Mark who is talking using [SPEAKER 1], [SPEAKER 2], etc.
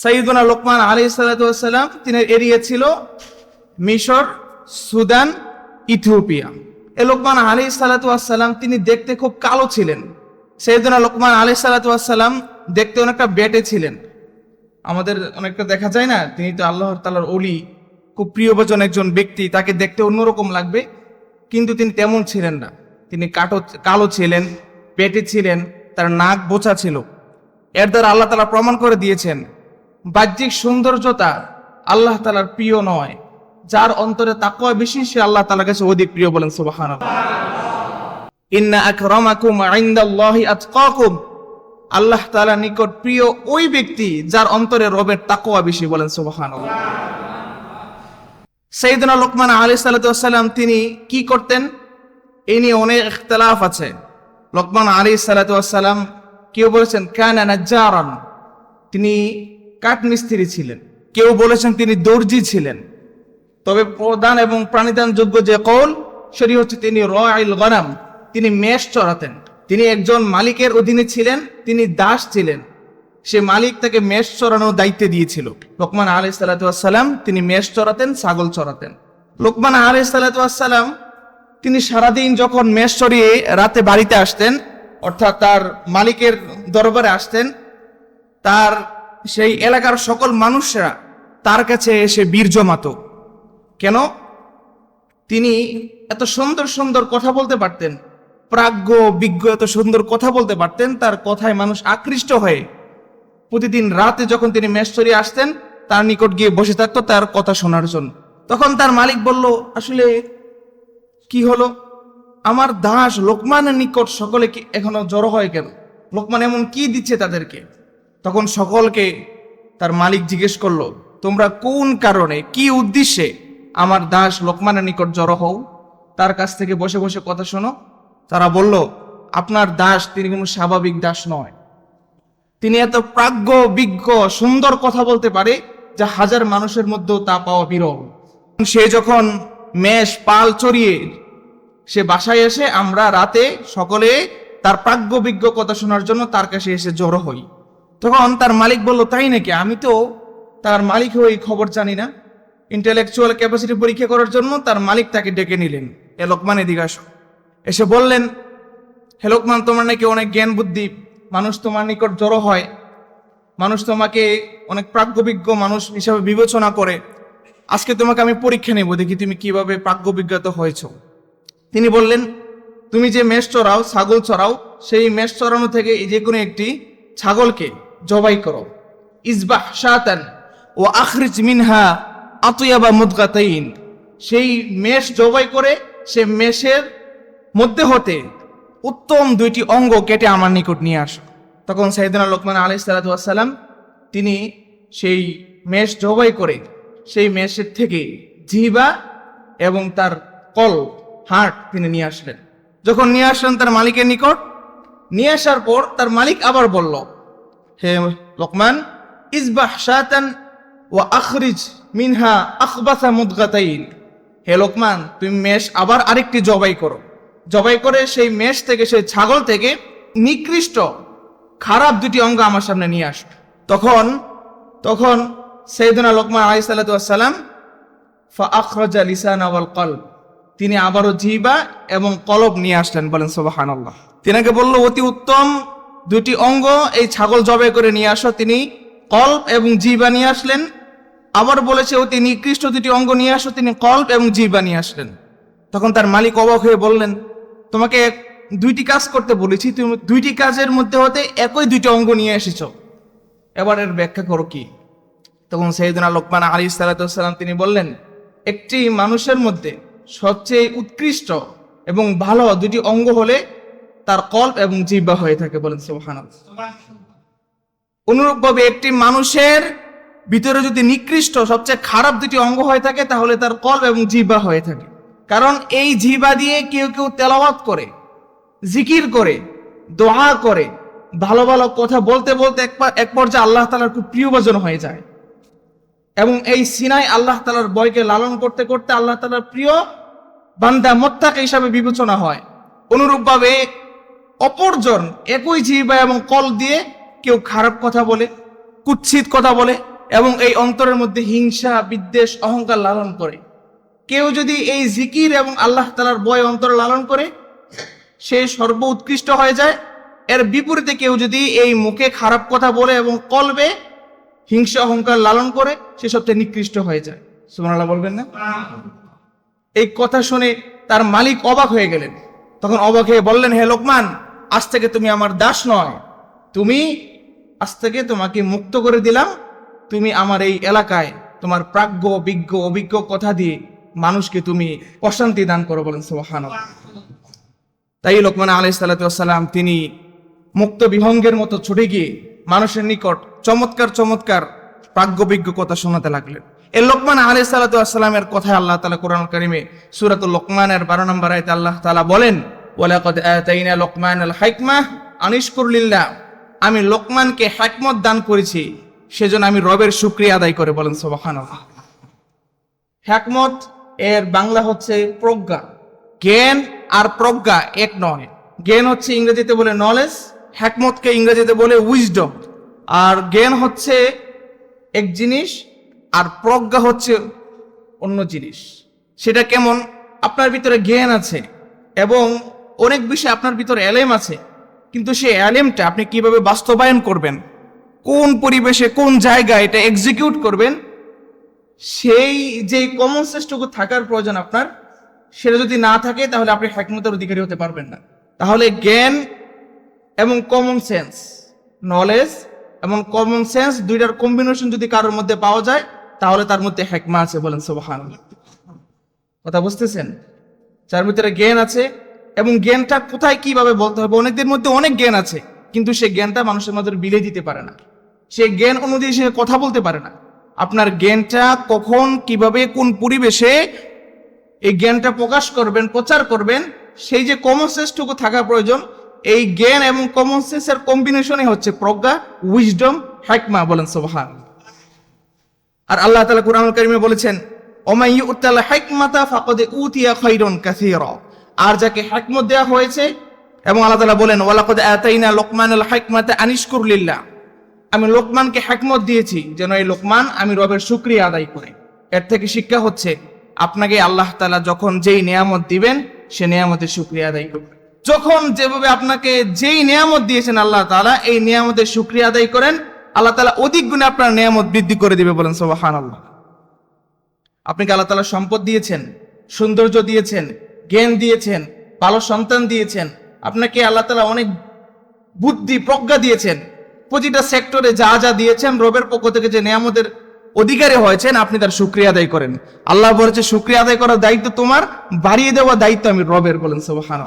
[SPEAKER 1] সাইদুনা লোকমান আলী সাল্লাম তিনি এরিয়া ছিল মিশর, সুদান, ইথিওপিয়া। এ লোকমান আলী সাল্লাম তিনি দেখতে খুব কালো ছিলেন। সৈয়দুনা লোকমান আলী সাল্লাম দেখতে অনেকটা বেটে ছিলেন। আমাদের অনেকটা দেখা যায় না, তিনি তো আল্লাহর তালার অলি খুব প্রিয়বচন একজন ব্যক্তি, তাকে দেখতে অন্যরকম লাগবে, কিন্তু তিনি তেমন ছিলেন না। তিনি কাটো, কালো ছিলেন পেটে ছিলেন, তার নাক বোচা ছিল। এর দ্বারা আল্লাহ তালা প্রমাণ করে দিয়েছেন বাহ্যিক সৌন্দর্যতা আল্লাহ তালার প্রিয় নয়, যার অন্তরে তাকওয়া বেশি, সে আল্লাহ তালার কাছে অধিক প্রিয় বলেন সুবাহান ইন্না আল্লাহ তাআলা নিকট প্রিয় ওই ব্যক্তি, যার অন্তরে রবের তাকওয়া বেশি বলেন, সুবহানাল্লাহ। সাইয়েদনা লোকমান আলাইহিস ওয়াসসালাম তিনি কি করতেন? এ নিয়ে অনেক ইখতিলাফ আছে। লোকমান আলাইহিস ওয়াসসালাম কেউ বলেছেন, কানা তিনি কাঠমিস্ত্রি ছিলেন। কেউ বলেছেন তিনি দর্জি ছিলেন। তবে প্রদান এবং প্রাণীদান যোগ্য যে কৌল, সেটি হচ্ছে তিনি রয়াইল গনাম। তিনি মেষ চড়াতেন। তিনি একজন মালিকের অধীনে ছিলেন, তিনি দাস ছিলেন। সে মালিক তাকে মেষ চড়ানোর দায়িত্বে দিয়েছিল। লোকমান আলি সাল্লাম তিনি মেষ চড়াতেন, ছাগল চড়াতেন। লোকমান আলি সাল্লাম তিনি সারাদিন যখন মেষ চড়িয়ে রাতে বাড়িতে আসতেন, অর্থাৎ তার মালিকের দরবারে আসতেন, তার সেই এলাকার সকল মানুষরা তার কাছে এসে বীর জমাতো। কেন? তিনি এত সুন্দর সুন্দর কথা বলতে পারতেন। প্রাজ্ঞ, বিজ্ঞ, এত সুন্দর কথা বলতে পারতেন। তার কথায় মানুষ আকৃষ্ট হয়ে প্রতিদিন রাতে যখন তিনি মেশ্বরী আসতেন, তার নিকট গিয়ে বসে থাকতো তার কথা শোনার জন্য। তখন তার মালিক বলল, আসলে কি হলো? আমার দাস লোকমানের নিকট সকলে কি এখনও জড়ো হয় কেন? লোকমান এমন কি দিচ্ছে তাদেরকে? তখন সকলকে তার মালিক জিজ্ঞেস করল, তোমরা কোন কারণে, কি উদ্দেশ্যে আমার দাস লোকমানের নিকট জড়ো হও? তার কাছ থেকে বসে বসে কথা শোনো। তারা বলল, আপনার দাস তিনি কোনো স্বাভাবিক দাস নয়। তিনি এত প্রাজ্ঞ, বিজ্ঞ, সুন্দর কথা বলতে পারে যা হাজার মানুষের মধ্যেও তা পাওয়া বিরল। সে যখন মেষ, পাল চড়িয়ে সে বাসায় এসে আমরা রাতে সকলে তার প্রাজ্ঞ, বিজ্ঞ কথা শোনার জন্য তার কাছে এসে জড়ো হই। তখন তার মালিক বলল, তাই নাকি? আমি তো তার মালিক হয়ে খবর জানি না। ইন্টেলেকচুয়াল ক্যাপাসিটি পরীক্ষা করার জন্য তার মালিক তাকে ডেকে নিলেন। এ লোকমান, এদিকে আসো। এসে বললেন, হে লোকমান, তোমার নাকি অনেক জ্ঞান বুদ্ধি। মানুষ তোমার নিকট জড়ো হয়। মানুষ তোমাকে অনেক প্রাজ্ঞবিজ্ঞ মানুষ হিসাবে বিবেচনা করে। আজকে তোমাকে আমি পরীক্ষা নেব, দেখি তুমি কীভাবে প্রাজ্ঞবিজ্ঞত হয়েছ। তিনি বললেন, তুমি যে মেষ চড়াও, ছাগল চড়াও, সেই মেষ চড়ানো থেকে এই যে কোনো একটি ছাগলকে জবাই করো। ইসবাহ শাতান ও আখরিজ মিনহা আতুয়াবা মুদগাতাইন। সেই মেষ জবাই করে সে মেষের মধ্যে হতে উত্তম দুইটি অঙ্গ কেটে আমার নিকট নিয়ে আসো। তখন সাইদিনা লোকমান আলি সাল্লাম তিনি সেই মেষ জবাই করে সেই মেষের থেকে জিহবা এবং তার কল হাট তিনি নিয়ে আসলেন। যখন নিয়ে আসলেন তার মালিকের নিকট, নিয়ে আসার পর তার মালিক আবার বলল হে লোকমান, ইসবাহ শাতান ও আখরিজ মিনহা আখবাসা মুদগাতাইন। হে লোকমান, তুমি মেষ আবার আরেকটি জবাই করো। জবাই করে সেই মেষ থেকে, সেই ছাগল থেকে নিকৃষ্ট খারাপ দুটি অঙ্গ আমার সামনে নিয়ে আস। তখন তখন সৈদনা লোকমান আলাই সাল্লাম আখরজা লিসান আওয়াল কলব, তিনি আবারও জিবা এবং কলব নিয়ে আসলেন, বলেন সোবাহান আল্লাহ তিনাকে বলল, অতি উত্তম দুটি অঙ্গ এই ছাগল জবাই করে নিয়ে আসো। তিনি কল্প এবং জিবা নিয়ে আসলেন। আবার বলেছে অতি নিকৃষ্ট দুটি অঙ্গ নিয়ে আসো। তিনি কল্প এবং জিবা নিয়ে আসলেন। তখন তার মালিক অবাক হয়ে বললেন, তোমাকে দুইটি কাজ করতে বলেছি। তুমি দুইটি কাজের মধ্যে হতে একই দুইটি অঙ্গ নিয়ে এসেছ। এবার এর ব্যাখ্যা করো কি? তখন সৈয়দনা লোকমান আলী সাল্লাম তিনি বললেন, একটি মানুষের মধ্যে সবচেয়ে উৎকৃষ্ট এবং ভালো দুটি অঙ্গ হলে তার কল্প এবং জিব্বা হয়ে থাকে বলেন সোহান অনুরূপভাবে একটি মানুষের ভিতরে যদি নিকৃষ্ট, সবচেয়ে খারাপ দুটি অঙ্গ হয়ে থাকে, তাহলে তার কল্প এবং জিব্বা হয়ে থাকে। কারণ এই জিবা দিয়ে কেউ কেউ তেলাওয়াত করে, জিকির করে, দোয়া করে, ভালো ভালো কথা বলতে বলতে এক পর্যায়ে আল্লাহ তালার খুব প্রিয়ভাজন হয়ে যায়। এবং এই সিনাই আল্লাহ তালার বয়কে লালন করতে করতে আল্লাহ তালার প্রিয় বান্দা মোত্তাক হিসাবে বিবেচনা হয়। অনুরূপভাবে অপরজন একই জিবা এবং কল দিয়ে কেউ খারাপ কথা বলে কুৎসিত কথা বলে এবং এই অন্তরের মধ্যে হিংসা, বিদ্বেষ, অহংকার লালন করে। কেউ যদি এই জিকির এবং আল্লাহ তালার বয় অন্তরে লালন করে, সে সর্ব উৎকৃষ্ট হয়ে যায়। এর বিপরীতে কেউ যদি এই মুখে খারাপ কথা বলে এবং কলবে, হিংসা, অহংকার লালন করে, সে সবচেয়ে নিকৃষ্ট হয়ে যায়। সুমানাল্লাহ বলবেন না? এই কথা শুনে তার মালিক অবাক হয়ে গেলেন। তখন অবাক হয়ে বললেন, হে লোকমান আজ থেকে তুমি আমার দাস নয়। তুমি, আজ থেকে তোমাকে মুক্ত করে দিলাম। তুমি আমার এই এলাকায় তোমার প্রাজ্ঞ, বিজ্ঞ, অভিজ্ঞ কথা দিয়ে মানুষকে তুমি অশান্তি দান করো বলেন সোহান তাই লোকমান আলাই সাল্লাম তিনি মুক্ত বিহঙ্গের মতো ছুটে গিয়ে মানুষের নিকট চমৎকার চমৎকার প্রাজ্ঞবিজ্ঞ কথা শোনাতে লাগলেন। এই লোকমান আলাই সাল্লামের কথায় আল্লাহ তালা কোরআন করিমে সুরাতুল লোকমানের বারো নম্বর আয়তে আল্লাহ তালা বলেন লোকমান আমি লোকমানকে হাকমত দান করেছি, সেজন্য আমি রবের শুক্রিয়া আদায় করে বলেন সোবাহান হ্যাকমত এর বাংলা হচ্ছে প্রজ্ঞা। জ্ঞান আর প্রজ্ঞা এক নয়। জ্ঞান হচ্ছে ইংরেজিতে বলে নলেজ হ্যাকমতকে ইংরেজিতে বলে উইজডম আর জ্ঞান হচ্ছে এক জিনিস, আর প্রজ্ঞা হচ্ছে অন্য জিনিস। সেটা কেমন? আপনার ভিতরে জ্ঞান আছে, এবং অনেক বিষয় আপনার ভিতরে অ্যালেম আছে, কিন্তু সেই অ্যালেমটা আপনি কীভাবে বাস্তবায়ন করবেন? কোন পরিবেশে, কোন জায়গায় এটা এক্সিকিউট করবেন? সেই যে কমন সেন্সটুকু থাকার প্রয়োজন আপনার, সেটা যদি না থাকে, তাহলে আপনি হ্যাকমতের অধিকারী হতে পারবেন না। তাহলে জ্ঞান এবং কমন সেন্স নলেজ এবং কমন সেন্স দুইটার কম্বিনেশন যদি কারোর মধ্যে পাওয়া যায়, তাহলে তার মধ্যে হ্যাকমা আছে বলেন সোবাহান কথা বুঝতেছেন? যার ভিতরে জ্ঞান আছে এবং জ্ঞানটা কোথায় কীভাবে বলতে হবে? অনেকদের মধ্যে অনেক জ্ঞান আছে, কিন্তু সেই জ্ঞানটা মানুষের মধ্যে বিলে দিতে পারে না। সে জ্ঞান অনুযায়ী সে কথা বলতে পারে না। আপনার জ্ঞানটা কখন, কীভাবে, কোন পরিবেশে এই জ্ঞানটা প্রকাশ করবেন, প্রচার করবেন, সেই যে কমন সেন্সটুকু থাকা প্রয়োজন, এই জ্ঞান এবং কমন সেন্সের কম্বিনেশনই হচ্ছে প্রজ্ঞা উইজডম হ্যাকমা বলেন সোবাহান আর আল্লাহ তালা কুরআন কারিমে বলেছেন ওমাই উত্তাল হাকমাতা ফাকদে উতিয়া খৈরন কাসীরা। আর যাকে হাকমত দেওয়া হয়েছে, এবং আল্লাহ বলেন, ওয়ালাকদ আতাইনা লোকমানুল হাকমাতা আনিশকুর লিল্লাহ। আমি লোকমানকে হাকমত দিয়েছি যেন এই লোকমান আমি রবের শুক্রিয়া আদায় করে। এর থেকে শিক্ষা হচ্ছে, আপনাকে আল্লাহ তালা যখন যেই নিয়ামত দিবেন, সে নিয়ামতের শুক্রিয়া আদায় করবেন যখন যেভাবে আপনাকে যেই নিয়ামত দিয়েছেন আল্লাহ তালা এই নিয়ামতের শুক্রিয়া আদায় করেন, আল্লাহ তালা অধিক গুণে আপনার নিয়ামত বৃদ্ধি করে দিবে বলেন সোবাহান আল্লাহ আপনি কি আল্লাহ তালা সম্পদ দিয়েছেন? সৌন্দর্য দিয়েছেন? জ্ঞান দিয়েছেন, ভালো সন্তান দিয়েছেন, আপনাকে আল্লাহ তালা অনেক বুদ্ধি, প্রজ্ঞা দিয়েছেন। প্রতিটা সেক্টরে যা যা দিয়েছেন, রবের পক্ষ থেকে যে নিয়ামতের অধিকারী হয়েছেন, আপনি তার শুক্রিয়া আদায় করেন। আল্লাহ বলেছে, শুক্রিয়া আদায় করার দায়িত্ব তোমার, বাড়িয়ে দেওয়ার দায়িত্ব আমি রবের, বলেন সোবাহান